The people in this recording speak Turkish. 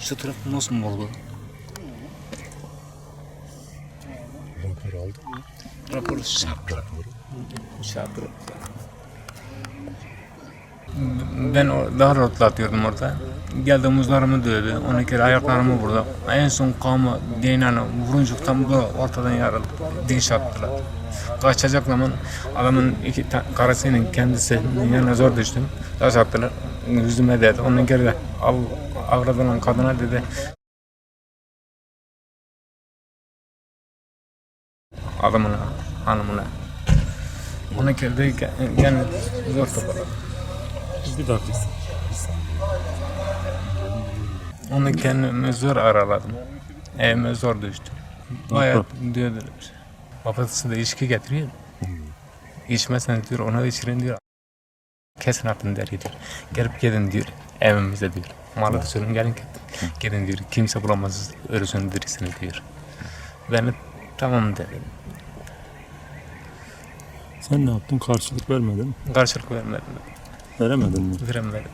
Şu taraf nasıl mı oldu? Rapor aldın mı? Raporu şaptı. Şaptı. Ben o- daha rahatlatıyordum orada. Geldi omuzlarımı dövdü. Ona kere ayaklarımı vurdu. En son kama değneğine vuruncuktan bu ortadan yarıldı. Diş attılar. Kaçacak zaman adamın iki karısının kendisi yanına zor düştüm. Taş attılar. Yüzüme dedi. Onun geri de av, avradılan kadına dedi. Adamına, hanımına. Ona de yani zor topladı. Bir dakika. Onu kendime zor araladım. Evime zor düştü. Bayağı diyordular. Babası da içki getiriyor. İçmezsen diyor ona da içirin diyor. Kesin atın der diyor. Gelip gidin diyor evimize diyor. Malı sürün gelin. Gidin diyor. Kimse bulamaz ölüsünü dirisini diyor. Ben de tamam dedim. Sen ne yaptın? Karşılık vermedin mi? Karşılık vermedim. Veremedin mi? Veremedim.